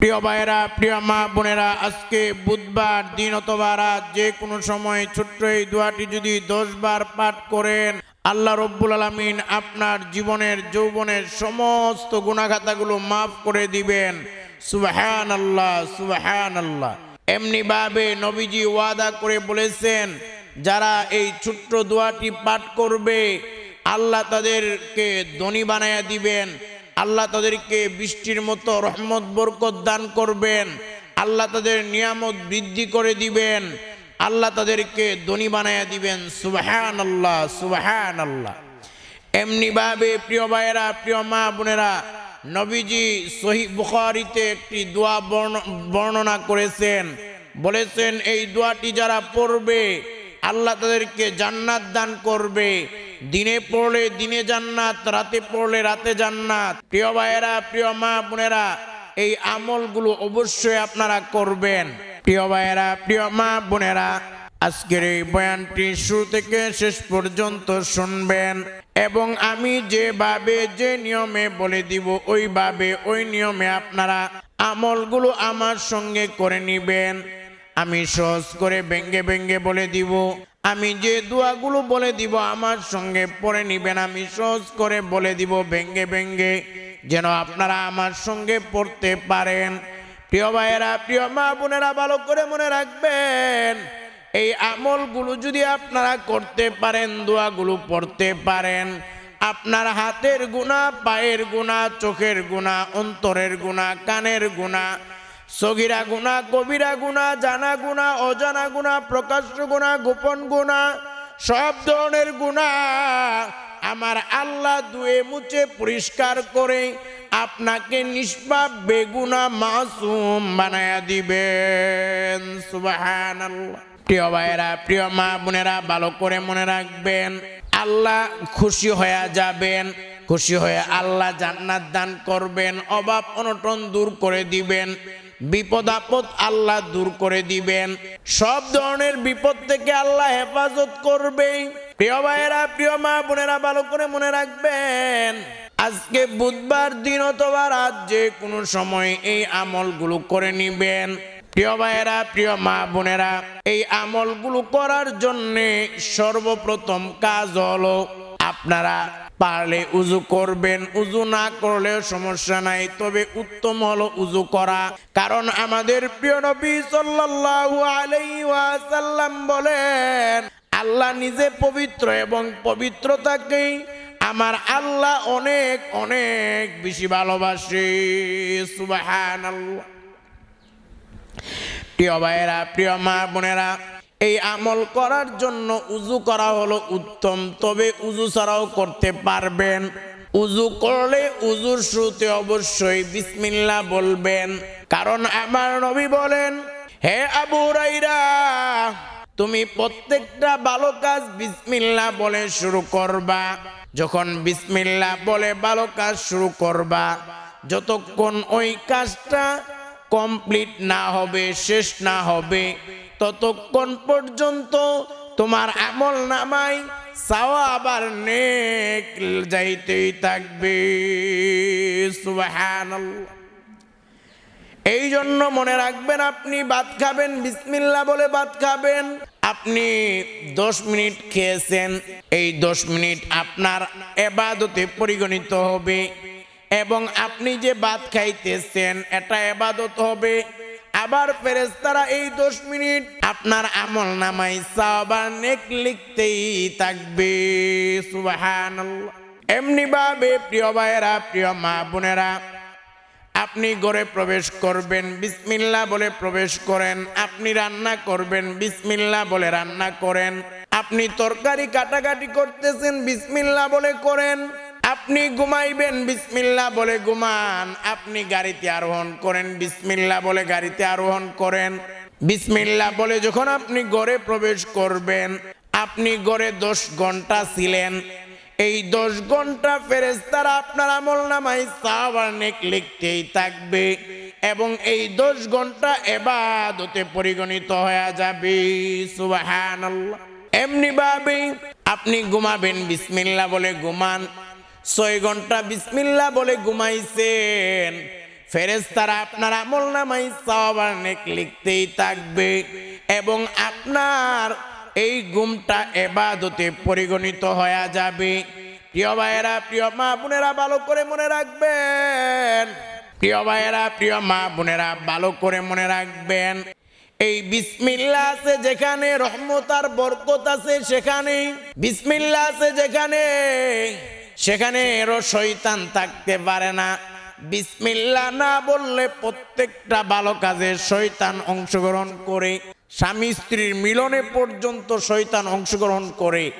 প্রিয় ভাইয়েরা, প্রিয় মা বোনেরা, আজকে বুধবার, দিন অথবা রাত, যে কোনো সময় ছোট্ট এই দোয়াটি যদি দশ বার পাঠ করেন, আল্লাহ রব্বুল আলমিন আপনার জীবনের, যৌবনের সমস্ত গুণাখাতাগুলো মাফ করে দিবেন। সুবাহান আল্লাহ সুবাহান আল্লাহ এমনি ভাবে নবীজি ওয়াদা করে বলেছেন, যারা এই ছোট্ট দোয়াটি পাঠ করবে, আল্লাহ তাদেরকে ধনী বানায়া দিবেন। আল্লাহ তাদেরকে বৃষ্টির মতো রহমত, বরকত দান করবেন। আল্লাহ তাদের নিয়ামত বৃদ্ধি করে দিবেন। আল্লাহ তাদেরকে ধনী বানায়া দিবেন। সুবাহান আল্লাহ সুবাহান আল্লাহ এমনিভাবে প্রিয় ভাইয়েরা, প্রিয় মা বোনেরা, নবীজি সহি বুখারিতে একটি দোয়া বর্ণ- বর্ণনা করেছেন। বলেছেন, এই দোয়াটি যারা পড়বে, আল্লাহ তাদেরকে জান্নাত দান করবে। দিনে পড়লে দিনে জান্নাত, রাতে পড়লে রাতে জান্নাত। প্রিয় ভাইয়েরা, প্রিয় মা বোনেরা, এই আমলগুলো অবশ্যই আপনারা করবেন। প্রিয় ভাইয়েরা, প্রিয় মা বোনেরা, আজকের এই বয়ানটি শুরু থেকে শেষ পর্যন্ত শুনবেন এবং আমি যেভাবে যে নিয়মে বলে দিব, ওইভাবে ওই নিয়মে আপনারা আমলগুলো আমার সঙ্গে করে নিবেন। আমি সহজ করে ব্যঙ্গে ব্যঙ্গে বলে দিব। আমি যে দোয়াগুলো বলে দিব আমার সঙ্গে পড়ে নিবেন, আমি সহজ করে বলে দিব ভেঙ্গে ভেঙ্গে, যেন আপনারা আমার সঙ্গে পড়তে পারেন। প্রিয় ভাইয়েরা, প্রিয় মা বোনেরা, ভালো করে মনে রাখবেন, এই আমলগুলো যদি আপনারা করতে পারেন, দোয়াগুলো পড়তে পারেন, আপনার হাতের গুণা পায়ের গুণা চোখের গুণা অন্তরের গুণা কানের গুণা সগিরা গুণা কবিরা গুণা, জানা গুণা, অজানা গুণা, প্রকাশ্য গুণা, গোপন গুণা, সব ধরনের গুণা আমার আল্লাহ দুয়ে মুছে পরিষ্কার করে আপনাকে নিষ্পাপ, বেগুনা, মাসুম বানায়া দিবেন। সুবাহান প্রিয় ভাইয়েরা, প্রিয় মা বোনেরা, ভালো করে মনে রাখবেন, আল্লাহ খুশি হয়ে যাবেন, খুশি হয়ে আল্লাহ জান্নাত দান করবেন, অভাব অনটন দূর করে দিবেন। বিপদ আপদ আল্লাহ দূর করে দিবেন। সব ধরনের বিপদ থেকে আল্লাহ হেফাজত করবে প্রিয় ভাইয়েরা, প্রিয় মা বোনেরা, ভালো করে মনে রাখবেন, আজকে বুধবার দিন অথবা রাত যে কোনো সময় এই আমলগুলো করে নিবেন। প্রিয় ভাইয়েরা, প্রিয় মা বোনেরা, এই আমলগুলো করার জন্যে সর্বপ্রথম কাজ হলো আপনারা পারলে উজু করবেন, উজু না করলেও সমস্যা নাই, তবে উত্তম হলো উজু করা। কারণ আমাদের প্রিয় নবী সাল্লাল্লাহু আলাইহি ওয়াসাল্লাম বলেন, আল্লাহ নিজে পবিত্র এবং পবিত্রতাকেই আমার আল্লাহ অনেক অনেক বেশি ভালোবাসে। সুবহানাল্লাহ। প্রিয় ভাইয়েরা, প্রিয় মা বোনেরা এই আমল করার জন্য উজু করা হলো উত্তম, তবে উজু ছাড়াও করতে পারবেন। উজু করলে উজুর শুরুতে অবশ্যই বিসমিল্লাহ বলবেন। কারণ আমার নবী বলেন, হে আবু রাইরা তুমি প্রত্যেকটা ভালো কাজ বিসমিল্লাহ বলে শুরু করবা। যখন বিসমিল্লাহ বলে ভালো কাজ শুরু করবা, যতক্ষণ ওই কাজটা কমপ্লিট না হবে, শেষ না হবে ততক্ষণ পর্যন্ত তোমার আমল নামাই চাওয়া আবার নেক যাইতেই থাকবে। এই জন্য মনে রাখবেন আপনি ভাত খাবেন বিসমিল্লা বলে ভাত খাবেন। আপনি দশ মিনিট খেয়েছেন, এই দশ মিনিট আপনার এবাদতে পরিগণিত হবে। এবং আপনি যে ভাত খাইতেছেন, এটা এবাদত হবে। আবার ফেরেস্তারা এই দশ মিনিট আপনার আমল নামাই সাবার নেক লিখতেই থাকবে। সুবহানাল্লাহ। এমনি ভাবে প্রিয় ভাইয়েরা, প্রিয় মা বোনেরা, আপনি ঘরে প্রবেশ করবেন বিসমিল্লা বলে প্রবেশ করেন, আপনি রান্না করবেন বিসমিল্লা বলে রান্না করেন, আপনি তরকারি কাটাকাটি করতেছেন বিসমিল্লা বলে করেন আপনি ঘুমাইবেন বিসমিল্লা বলে ঘুমান। আপনি গাড়িতে আরোহণ করেন বিসমিল্লা বলে গাড়িতে আরোহণ করেন। বিসমিল্লা বলে যখন আপনি ঘরে প্রবেশ করবেন, আপনি গড়ে দশ ঘণ্টা ছিলেন। এই দশ ঘণ্টা ফেরেস্তারা আপনার আমল নামাই সাবার লিখতেই থাকবে এবং এই দশ ঘণ্টা এবাদতে পরিগণিত হয়ে যাবে। সুবহানাল্লাহ। এমনি ভাবে আপনি ঘুমাবেন বিসমিল্লা বলে ঘুমান। ছয় ঘণ্টা বিসমিল্লা বলে ঘুমাইছেন। ফেরেস্তারা আপনার আমল নামাই সবার নেক লিখতেই থাকবে এবং আপনার এই গুমটা এবাদতে পরিগণিত হয়ে যাবে। প্রিয় ভাইয়েরা, প্রিয় মা বোনেরা, ভালো করে মনে রাখবেন। প্রিয় ভাইয়েরা, প্রিয় মা বোনেরা, ভালো করে মনে রাখবেন। এই বিসমিল্লা আছে যেখানে রহমত আর বরকত আছে সেখানে বিসমিল্লা আছে যেখানে সেখানে এরও শৈতান থাকতে পারে না। বিসমিল্লা না বললে প্রত্যেকটা ভালো কাজে শৈতান অংশগ্রহণ করে। স্বামী স্ত্রীর মিলনে পর্যন্ত শৈতান অংশগ্রহণ করে।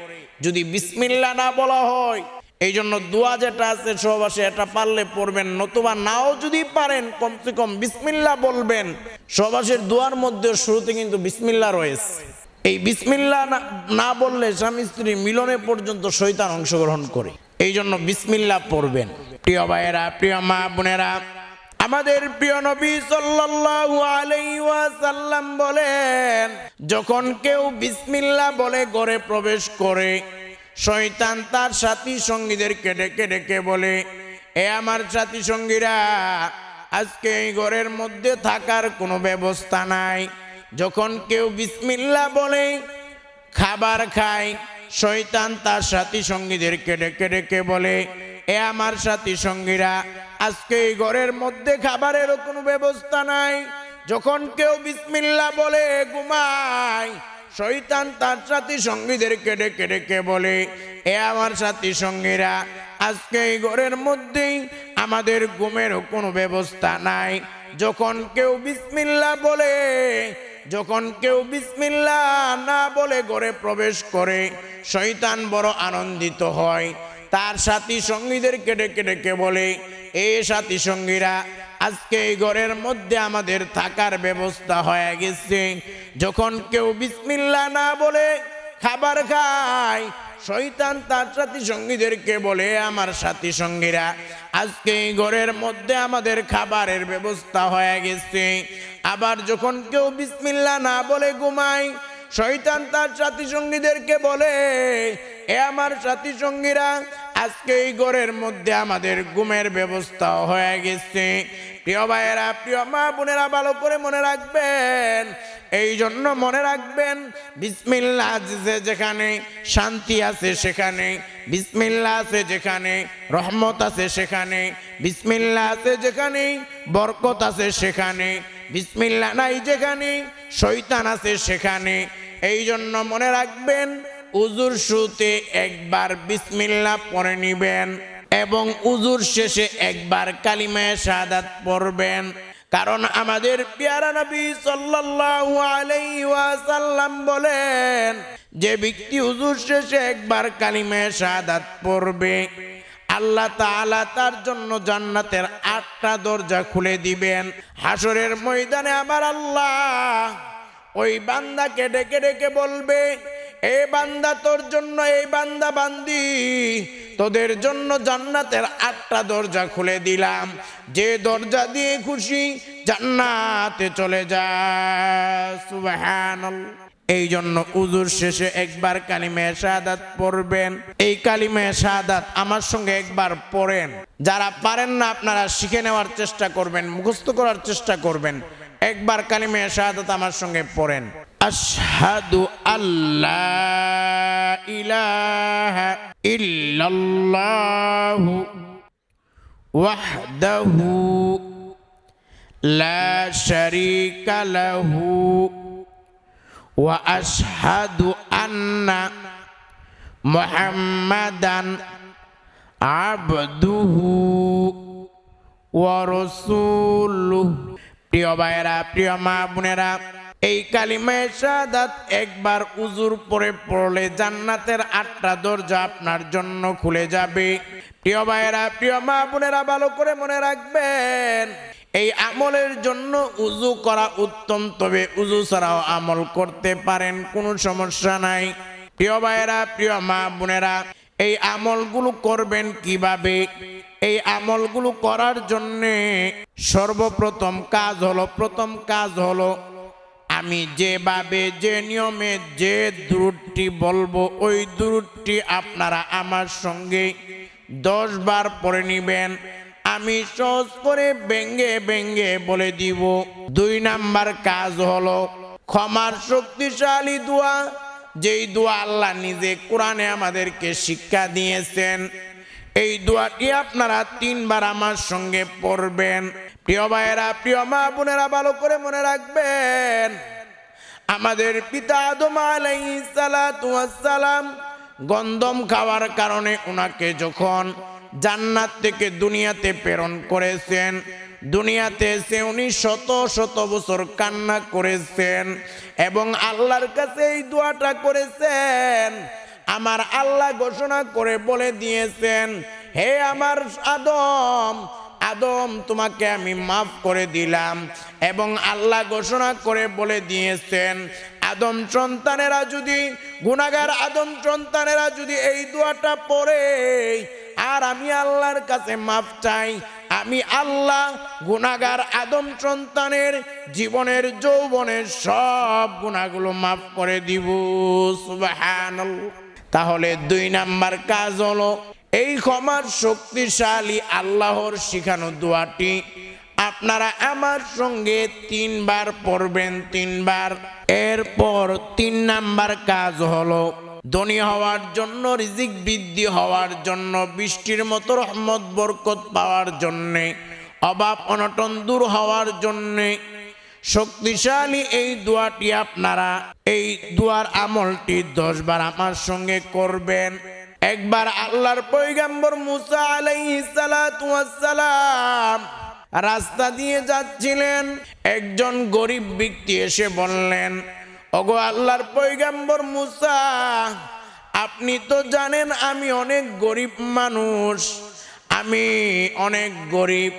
যদি বিসমিল্লা না বলা হয় এই জন্য দোয়া যেটা আছে, সহবাসে এটা পারলে পড়বেন, নতুবা নাও যদি পারেন, কমসে কম বিসমিল্লা বলবেন। সহবাসের দোয়ার মধ্যে শুরুতে কিন্তু বিসমিল্লা রয়েছে। এই বিসমিল্লা না- বললে স্বামী স্ত্রী মিলনে পর্যন্ত শৈতান অংশগ্রহণ করে। এই জন্য বিসমিল্লা পড়বেন। প্রিয় ভাইয়েরা, প্রিয় মা বোনেরা, আমাদের প্রিয় নবী সাল্লাল্লাহু আলাইহি ওয়াসাল্লাম বলেন, যখন কেউ বিসমিল্লা বলে ঘরে প্রবেশ করে, শয়তান তার সাথী সঙ্গীদেরকে ডেকে ডেকে বলে, এ আমার সাথী সঙ্গীরা, আজকে এই ঘরের মধ্যে থাকার কোনো ব্যবস্থা নাই। যখন কেউ বিসমিল্লা বলে, খাবার খায় শয়তান তার সাথী সঙ্গীদেরকে ডেকে ডেকে বলে, এ আমার সাথী সঙ্গীরা, আজকে এই ঘরের মধ্যে খাবারেরও কোনো ব্যবস্থা নাই। যখন কেউ বিসমিল্লা বলে ঘুমায় শয়তান তার সাথী সঙ্গীদেরকে ডেকে ডেকে বলে, এ আমার সাথী সঙ্গীরা, আজকে এই ঘরের মধ্যেই আমাদের ঘুমেরও কোনো ব্যবস্থা নাই। যখন কেউ বিসমিল্লা বলে যখন কেউ বিসমিল্লা না বলে ঘরে প্রবেশ করে, শয়তান বড় আনন্দিত হয়। তার সাথী সঙ্গীদেরকে ডেকে ডেকে বলে, এ সাথী সঙ্গীরা, আজকে এই ঘরের মধ্যে আমাদের থাকার ব্যবস্থা হয়ে গেছে। যখন কেউ বিসমিল্লা না বলে খাবার খায়, শয়তান তার সাথী সঙ্গীদেরকে বলে, আমার সাথী সঙ্গীরা, আজকে এই ঘরের মধ্যে আমাদের খাবারের ব্যবস্থা হয়ে গেছে। আবার যখন কেউ বিসমিল্লা না বলে ঘুমায়, শয়তান তার সাথী সঙ্গীদেরকে বলে, এ আমার সাথী সঙ্গীরা আজকে এই ঘরের মধ্যে আমাদের ঘুমের ব্যবস্থা হয়ে গেছে। প্রিয় ভাইয়েরা, প্রিয় মা বোনেরা, ভালো করে মনে রাখবেন, এই জন্য মনে রাখবেন, বিসমিল্লা আছে যেখানে, শান্তি আছে সেখানে, বিসমিল্লা আছে যেখানে, রহমত আছে সেখানে, বিসমিল্লা আছে যেখানে, বরকত আছে সেখানে বিসমিল্লা নাই যেখানে শৈতান আছে সেখানে। এই জন্য মনে রাখবেন, উজুর শুতে একবার বিসমিল্লা পরে নিবেন এবং উজুর শেষে একবার কালিমায় শাহাদাত পড়বেন। কারণ আমাদের পিয়ারা নবী আলাইহি ওয়াসাল্লাম বলেন, যে ব্যক্তি উজুর শেষে একবার কালিমায় শাহাদাত পড়বে আল্লাহ তাআলা তার জন্য জান্নাতের আটটা দরজা খুলে দিবেন। হাসরের ময়দানে আমার আল্লাহ ওই বান্দাকে ডেকে ডেকে বলবে, এ বান্দা তোর জন্য এই বান্দা বান্দি, তোদের জন্য জান্নাতের আটটা দরজা খুলে দিলাম। যে দরজা দিয়ে খুশি জান্নাতে চলে যা। সুবহানাল্লাহ। এই জন্য উজুর শেষে একবার কালিমে শাহাদাত পড়বেন। এই কালিমে শাহাদাত আমার সঙ্গে একবার পড়েন। যারা পারেন না, আপনারা শিখে নেওয়ার চেষ্টা করবেন, মুখস্থ করার চেষ্টা করবেন। একবার কালিমে শাহাদাত আমার সঙ্গে পড়েন। আশহাদু আল্লাহ ইলাহা ইল্লাল্লাহু ওয়াহদাহু লা শারীকা লাহু। واشهد ان محمدا عبده ورسوله প্রিয় ভাইয়েরা প্রিয় মা বোনেরা এই কালিমায় শাহাদাত একবার উজুর পরে পড়লে জান্নাতের আটটা দরজা আপনার জন্য খুলে যাবে প্রিয় ভাইয়েরা প্রিয় মা বোনেরা ভালো করে মনে রাখবেন এই আমলের জন্য উজু করা উত্তম, তবে উজু ছাড়াও আমল করতে পারেন, কোনো সমস্যা নাই। প্রিয় ভাইয়েরা, প্রিয় মা বোনেরা, এই আমলগুলো করবেন কীভাবে? এই আমলগুলো করার জন্যে সর্বপ্রথম কাজ হলো, প্রথম কাজ হলো, আমি যেভাবে, যে নিয়মে, যে দূরটি বলব, ওই দূরটি আপনারা আমার সঙ্গে দশ বার পরে নিবেন। আমি সহজ করে ব্যঙ্গে ব্যঙ্গে বলে দিব। দুই নাম্বার কাজ হলো ক্ষমার শক্তিশালী দোয়া। যেই দোয়া আল্লাহ নিজে কোরআনে আমাদেরকে শিক্ষা দিয়েছেন, এই দোয়াটি আপনারা তিনবার আমার সঙ্গে পড়বেন। প্রিয় ভাইয়েরা, প্রিয় মা বোনেরা, ভালো করে মনে রাখবেন, আমাদের পিতা আদম আলাইসালাম গন্ধম খাওয়ার কারণে ওনাকে যখন জান্নাত থেকে দুনিয়াতে প্রেরণ করেছেন। দুনিয়াতে এসে উনি শত শত বছর কান্না করেছেন এবং আল্লাহর কাছে এই দোয়াটা করেছেন। আমার আল্লাহ ঘোষণা করে বলে দিয়েছেন, হে আমার আদম আদম তোমাকে আমি মাফ করে দিলাম। এবং আল্লাহ ঘোষণা করে বলে দিয়েছেন আদম সন্তানেরা যদি গুণাগার আদম সন্তানেরা যদি এই দোয়াটা পড়ে, আর আমি আল্লাহর কাছে মাফ চাই, আমি আল্লাহ গুণাগার আদম সন্তানের জীবনের যৌবনের সব গুণাগুলো মাফ করে দিব। তাহলে দুই নাম্বার কাজ হলো, এই ক্ষমার শক্তিশালী আল্লাহর শিখানো দোয়াটি আপনারা আমার সঙ্গে তিনবার পড়বেন তিনবার। এরপর তিন নাম্বার কাজ হলো, ধনী হওয়ার জন্য, রিজিক বৃদ্ধি হওয়ার জন্য, বৃষ্টির মতো রহমত, বরকত পাওয়ার জন্যে, অভাব অনটন দূর হওয়ার জন্যে। শক্তিশালী এই দোয়াটি আপনারা, এই দোয়ার আমলটি দশবার আমার সঙ্গে করবেন। একবার আল্লাহর পৈগাম্বর মুসা আলাইসালাম রাস্তা দিয়ে যাচ্ছিলেন। একজন গরিব ব্যক্তি এসে বললেন, ওগো আল্লাহর পৈগাম্বর মুসা, আপনি তো জানেন আমি অনেক গরিব মানুষ। আমি অনেক গরিব।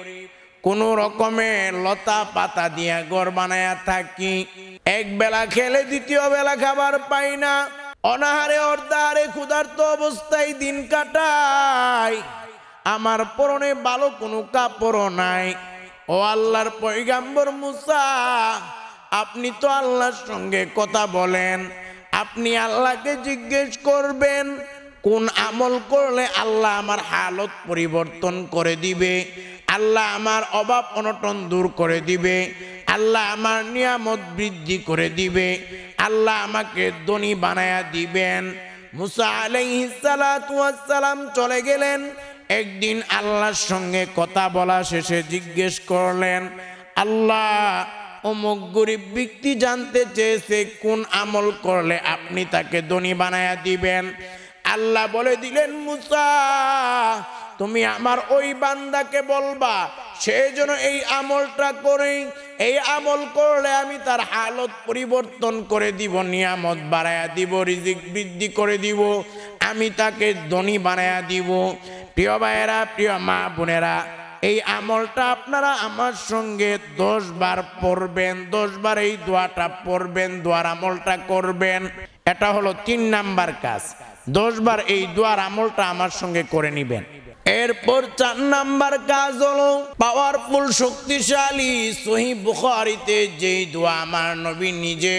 কোন রকমে লতা পাতা দিয়া ঘর বানায়া থাকি। এক বেলা খেলে দ্বিতীয় বেলা খাবার পাই না। অনাহারে অর্ধারে ক্ষুধার্ত অবস্থায় দিন কাটাই। আমার পরনে ভালো কোনো কাপড় নাই। ও আল্লাহর পৈগাম্বর মুসা, আপনি তো আল্লাহর সঙ্গে কথা বলেন। আপনি আল্লাহকে জিজ্ঞেস করবেন, কোন আমল করলে আল্লাহ আমার হালত পরিবর্তন করে দিবে? আল্লাহ আমার অভাব অনটন দূর করে দিবে। আল্লাহ আমার নিয়ামত বৃদ্ধি করে দিবে। আল্লাহ আমাকে ধনী বানায়া দিবেন। মুসা আলাইহিস সালাম চলে গেলেন। একদিন আল্লাহর সঙ্গে কথা বলা শেষে জিজ্ঞেস করলেন, আল্লাহ, অমুক গরিব ব্যক্তি জানতে চেয়েছে কোন আমল করলে আপনি তাকে ধনী বানায়া দিবেন। আল্লাহ বলে দিলেন, মুসা, তুমি আমার ওই বান্দাকে বলবা, সে যেন এই আমলটা করে, এই আমল করলে আমি তার হালত পরিবর্তন করে দিব, নিয়ামত বাড়ায়া দিব, রিজিক বৃদ্ধি করে দিব, আমি তাকে ধনী বানায়া দিব। প্রিয় ভাইয়েরা, প্রিয় মা বোনেরা, এই আমলটা আপনারা আমার সঙ্গে দশ বার পড়বেন দশ বার এই দোয়াটা পড়বেন, দোয়ার আমলটা করবেন। এটা হলো তিন নাম্বার কাজ। দশ বার এই দোয়ার আমলটা আমার সঙ্গে করে নিবেন। এরপর চার নাম্বার কাজ হলো পাওয়ারফুল শক্তিশালী, সহি বুখারিতে যেই দোয়া আমার নবী নিজে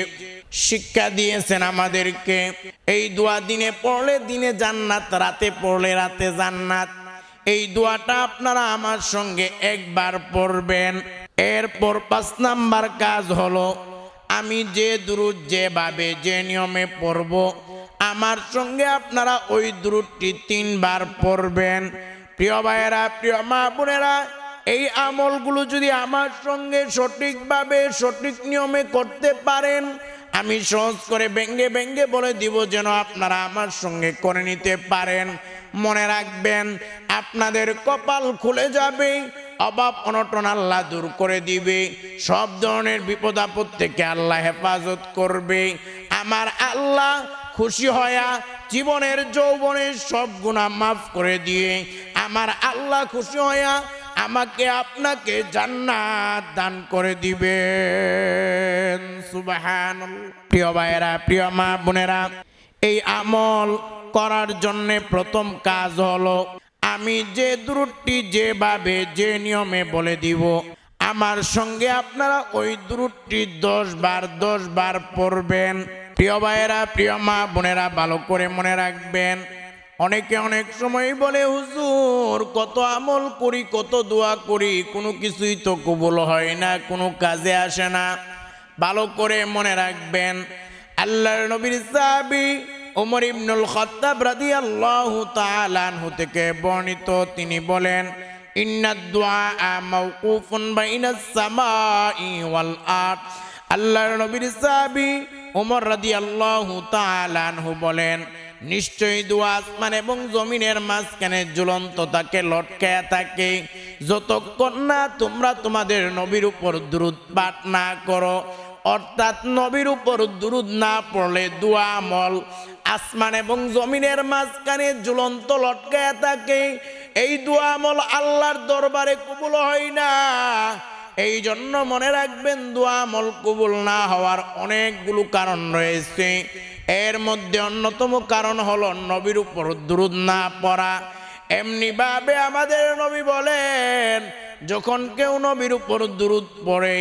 শিক্ষা দিয়েছেন আমাদেরকে। এই দোয়া দিনে পড়লে দিনে জান্নাত, রাতে পড়লে রাতে জান্নাত। এই দোয়াটা আপনারা আমার সঙ্গে একবার পড়বেন। এরপর পাঁচ নাম্বার কাজ হলো, আমি যে দুরুদ যেভাবে, যে নিয়মে পড়ব, আমার সঙ্গে আপনারা ওই দুরুদটি তিনবার পড়বেন। প্রিয় ভাইয়েরা, প্রিয় মা বোনেরা, এই আমলগুলো যদি আমার সঙ্গে সঠিকভাবে, সঠিক নিয়মে করতে পারেন আমি সহজ করে ব্যঙ্গে ব্যঙ্গে বলে দিব যেন আপনারা আমার সঙ্গে করে নিতে পারেন। মনে রাখবেন, আপনাদের কপাল খুলে যাবে, অভাব অনটন আল্লাহ দূর করে দিবে। সব ধরনের বিপদ আপদ থেকে আল্লাহ হেফাজত করবে। আমার আল্লাহ খুশি হয়া জীবনের যৌবনের সব গুণা মাফ করে দিয়ে, আমার আল্লাহ খুশি হয়া আমাকে আপনাকে জান্নাত দান করে দিবেন। সুবাহান প্রিয় ভাইয়েরা, প্রিয় মা বোনেরা, এই আমল করার জন্যে প্রথম কাজ হলো, আমি যে দ্রুটটি যেভাবে, যে নিয়মে বলে দিব, আমার সঙ্গে আপনারা ওই দ্রুটটি দশ বার দশ বার পড়বেন। প্রিয় ভাইয়েরা, প্রিয় মা বোনেরা, ভালো করে মনে রাখবেন। অনেকে অনেক সময় বলে, হুজুর, কত আমল করি, কত দোয়া করি, কোনো কিছুই তো কবুল হয় না, কোনো কাজে আসে না। ভালো করে মনে রাখবেন, আল্লাহর নবীর সাহাবী ওমর ইবনুল খাত্তাব রাদিয়াল্লাহু তাআলা আনহু থেকে বর্ণিত, তিনি বলেন, ইন্নাদ দুআ মাওকুফুন বাইনাস সামাই ওয়াল আরদ। আল্লাহর নবীর সাহাবী ওমর রাদিয়াল্লাহু তাআলা আনহু বলেন নিশ্চয়ই দোয়া আসমান এবং জমিনের মাঝখানে ঝুলন্ত তাকে লটকায়া থাকে। যতক্ষণ না তোমরা তোমাদের নবীর উপর দ্রুত পাঠ না করো। অর্থাৎ নবীর উপর দুরুদ না পড়লে দোয়া আমল। আসমান এবং জমিনের মাঝখানে ঝুলন্ত লটকায়া থাকে। এই দোয়া আমল আল্লাহর দরবারে কবুল হয় না। এই জন্য মনে রাখবেন দোয়া আমল কবুল না হওয়ার অনেকগুলো কারণ রয়েছে। এর মধ্যে অন্যতম কারণ হলো নবীর উপর দুরুদ না পড়া। এমনি ভাবে আমাদের নবী বলেন, যখন কেউ নবীর উপর দুরুদ পড়ে,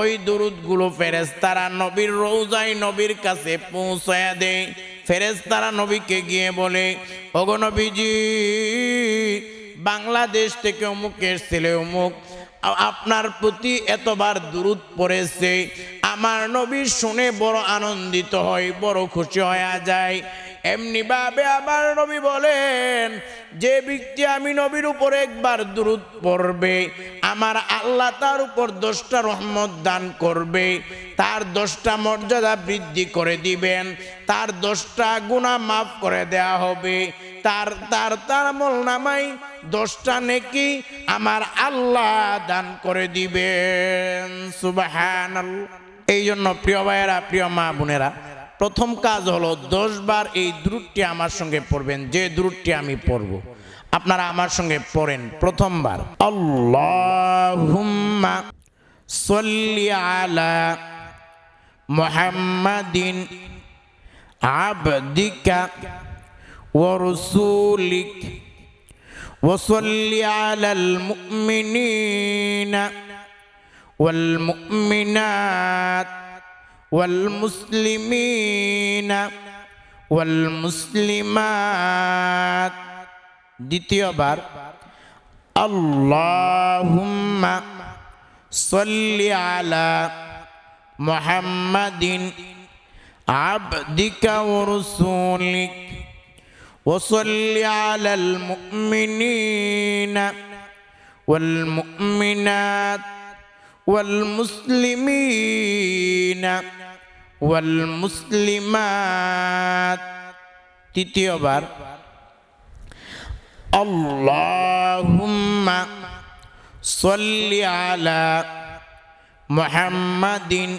ওই দুরুদগুলো ফেরেস্তারা নবীর রৌজাই নবীর কাছে পৌঁছায়া দেয়। ফেরেস্তারা নবীকে গিয়ে বলে অগনবীজি বাংলাদেশ থেকে অমুক ছেলে অমুক আপনার প্রতি এতবার দূরত পড়েছে, আমার নবী শুনে বড় আনন্দিত হয়, বড় খুশি হয়ে যায়। এমনি ভাবে আমার নবী বলেন, যে ব্যক্তি আমি নবীর উপর একবার দূরত পড়বে, আমার আল্লাহ তার উপর দশটা রহমত দান করবে, তার দশটা মর্যাদা বৃদ্ধি করে দিবেন। তার দশটা গুণা মাফ করে দেয়া হবে। তার তার তার আমল নামাই দশটা নেকি আমার আল্লাহ দান করে দিবেন। সুবাহান এই জন্য প্রিয় ভাইয়েরা, প্রিয় মা বোনেরা, প্রথম কাজ হলো দশ বার এই দ্রুটটি আমার সঙ্গে পড়বেন, যে দ্রুটটি আমি পড়ব। আপনারা আমার সঙ্গে পড়েন প্রথমবার। আল্লাহুম্মা সল্লি আলা মুহাম্মাদিন আবদিকা ورسولك وصل على المؤمنين والمؤمنات والمسلمين والمسلمات দ্বিতীয়বার আল্লাহুম্মা صل على محمد عبدك ورسولك وصل على المؤمنين والمؤمنات والمسلمين والمسلمات. تتيوبر اللهم صل على محمد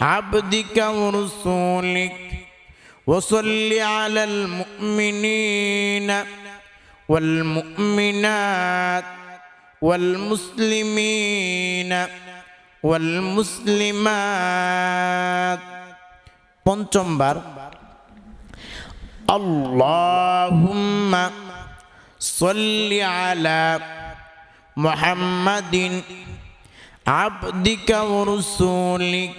عبدك ورسولك وصل على المؤمنين والمؤمنات والمسلمين والمسلمات পঞ্চমবার اللهم صل على محمد عبدك ورسولك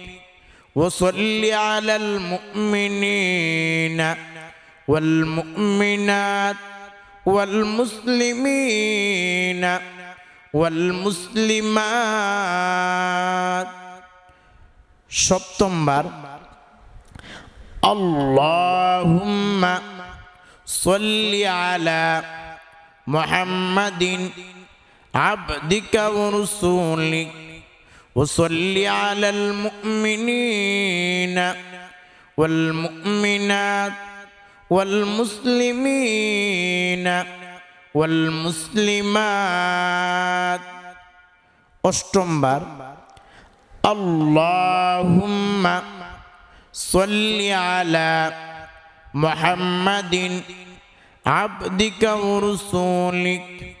وصل على المؤمنين والمؤمنات والمسلمين والمسلمات সপ্তমবার اللهم صل على محمد عبدك ورسولك وصل على المؤمنين والمؤمنات والمسلمين والمسلمات. أشتمبر اللهم صل على محمد عبدك ورسولك.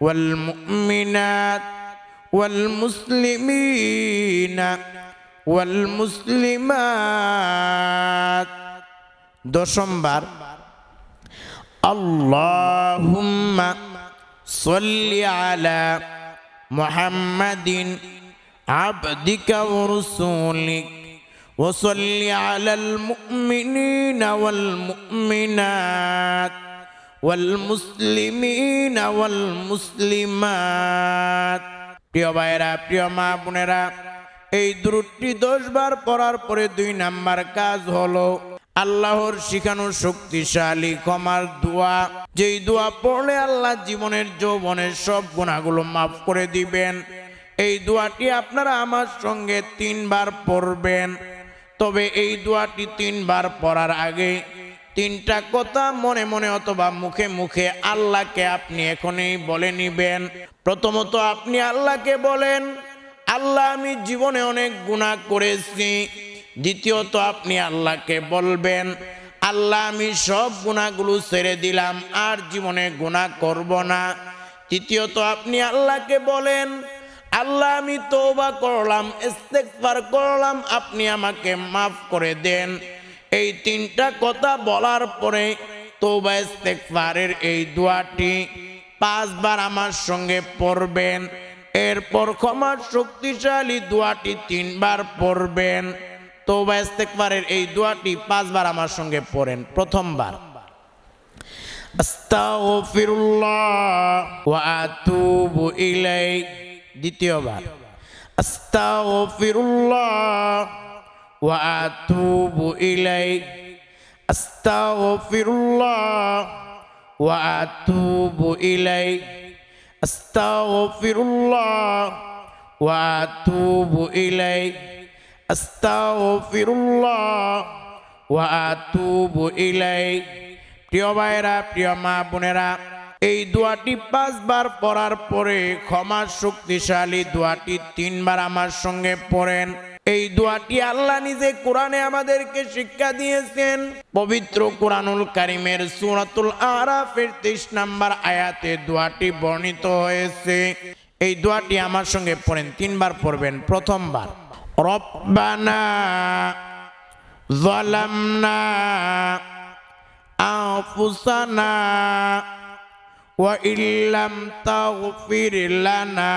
والمؤمنات والمسلمين والمسلمات দশমবার اللهم صل على محمد عبدك ورسولك وصل على المؤمنين والمؤمنات والمسلمين والمسلمات প্রিয় ভাইরা প্রিয় মা বোনেরা এই দ্রুটটি দশ বার পড়ার পরে দুই নাম্বার কাজ হলো আল্লাহর শিখানো শক্তিশালী ক্ষমার দোয়া যেই দোয়া পড়লে আল্লাহ জীবনের যৌবনের সব গুণাগুলো মাফ করে দিবেন এই দোয়াটি আপনারা আমার সঙ্গে তিনবার পড়বেন তবে এই দোয়াটি তিনবার পড়ার আগে তিনটা কথা মনে মনে অথবা মুখে মুখে আল্লাহকে আপনি এখনই বলে নিবেন। প্রথমত আপনি আল্লাহকে বলেন, আল্লাহ আমি জীবনে অনেক গুণা করেছি। দ্বিতীয়ত আপনি আল্লাহকে বলবেন, আল্লাহ আমি সব গুণাগুলো ছেড়ে দিলাম, আর জীবনে গুণা করব না। তৃতীয়ত আপনি আল্লাহকে বলেন, আল্লাহ আমি তৌবা করলাম করলাম, আপনি আমাকে মাফ করে দেন। এই তিনটা কথা বলার পরে তৌবা ইস্তেগফারের এই দোয়াটি পাঁচবার আমার সঙ্গে পড়বেন। এরপর ক্ষমার শক্তিশালী দোয়াটি তিনবার পড়বেন। তৌবা ইস্তেগফারের এই দোয়াটি পাঁচবার আমার সঙ্গে পড়েন প্রথমবার। দ্বিতীয়বার। আতুবু ইলাইহি আস্তাগফিরুল্লাহ। ওয়া আতুবু ইলাইহি আস্তাগফিরুল্লাহ। ওয়া আতুবু ইলাইহি আস্তাগফিরুল্লাহ। ওয়া আতুবু ইলাইহি প্রিয় ভাইরা প্রিয় মা বোনেরা, এই দোয়াটি পাঁচবার পড়ার পরে ক্ষমা শক্তিশালী দোয়াটি তিনবার আমার সঙ্গে পড়েন। এই দোয়াটি আল্লাহ নিজে কোরআনে আমাদেরকে শিক্ষা দিয়েছেন পবিত্র কোরআনুল কারিমের সুরাতুল আরাফের তেইশ নাম্বার আয়াতে দোয়াটি বর্ণিত হয়েছে এই দোয়াটি আমার সঙ্গে পড়েন তিনবার পড়বেন প্রথমবার রব্বানা ظلمنا أنفسنا وإن لم تغفر لنا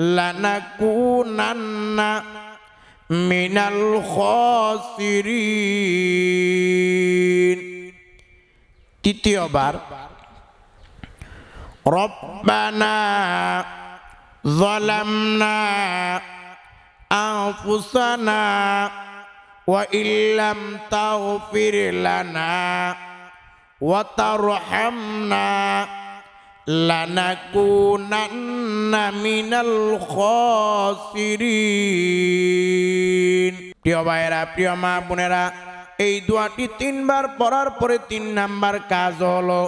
لنكونن من الخاسرين تتيوبار ربنا ظلمنا أنفسنا وإن لم تغفر لنا وترحمنا لنكونن من الخاسرين প্রিয় ভাইয়েরা প্রিয় মা বোনেরা এই দোয়াটি তিনবার পড়ার পরে তিন নাম্বার কাজ হলো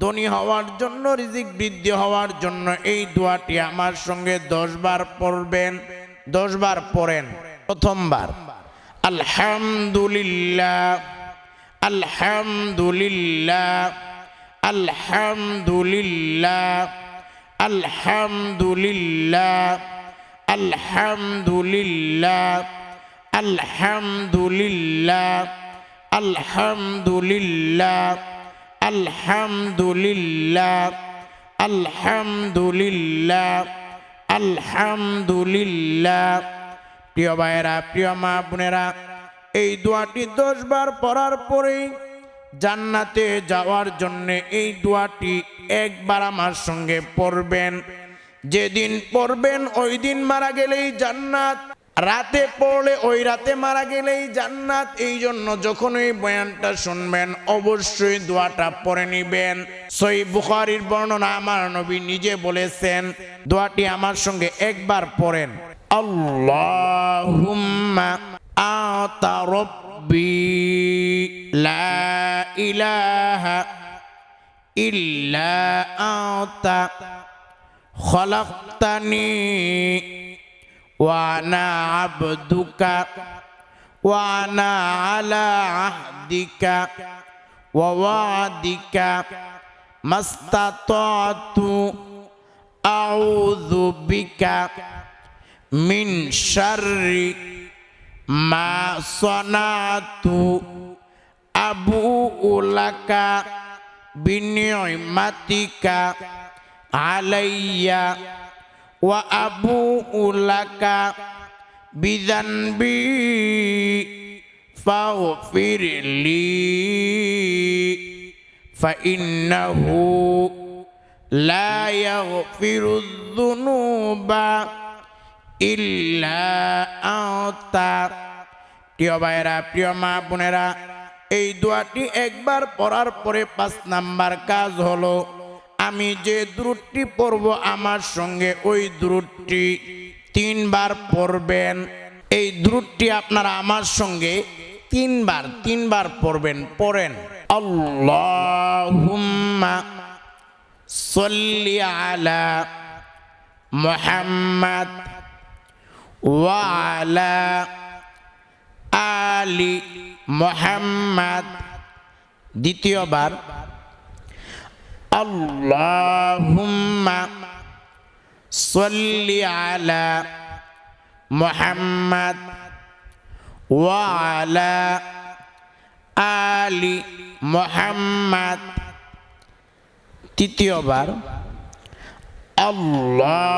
ধনী হওয়ার জন্য রিজিক বৃদ্ধি হওয়ার জন্য এই দোয়াটি আমার সঙ্গে দশ বার পড়বেন দশ বার পড়েন প্রথমবার আলহামদুলিল্লাহ আলহামদুলিল্লাহ আলহামদুলিল্লাহ আলহামদুলিল্লাহ আলহামদুলিল্লাহ আলহামদুলিল্লাহ আলহামদুলিল্লাহ আলহামদুলিল্লাহ আলহামদুলিল্লাহ আলহামদুলিল্লাহ। প্রিয় ভাইয়েরা, প্রিয় মা বোনেরা, এই দোয়াটি দশ বার পড়ার পরেই জান্নাতে যাওয়ার জন্য এই দোয়াটি একবার আমার সঙ্গে পড়বেন। যেদিন পড়বেন ওই দিন মারা গেলেই জান্নাত। রাতে পড়লে ওই রাতে মারা গেলেই জান্নাত। এই জন্য যখন এই বয়ানটা শুনবেন, অবশ্যই দোয়াটা পড়ে নিবেন। সই বুখারির বর্ণনা আমার নবী নিজে বলেছেন, দোয়াটি আমার সঙ্গে একবার পড়েন। আল্লাহুম্মা أعط ربي لا إله إلا أعطى خلقتني وأنا عبدك وأنا على عهدك ووعدك ما استطعت. أعوذ بك من شر মা সনাতু আবু উলাকা বিনিময় মাতিকা আলাইয়া ওয়া আবু উলাকা বিজানবি فاغفر لي فإنه لا يغفر الذنوب ইল্লা আওতা। প্রিয় ভাইরা প্রিয় মা বোনেরা, এই দোয়াটি একবার পড়ার পরে পাঁচ নাম্বার কাজ হলো, আমি যে দ্রুটটি পড়ব আমার সঙ্গে ওই দ্রুটটি তিনবার পড়বেন। এই দ্রুটটি আপনারা আমার সঙ্গে তিনবার তিনবার পড়বেন, পড়েন। আল্লাহুম্মা সল্লি আলা মোহাম্মদ وعلى আলি মোহাম্মদ দ্বিতীয়বার আল্লাহুম্মা সল্লি আলা মোহাম্মদ ওয়ালা আলি মোহাম্মদ। তৃতীয়বার আল্লাহুম্মা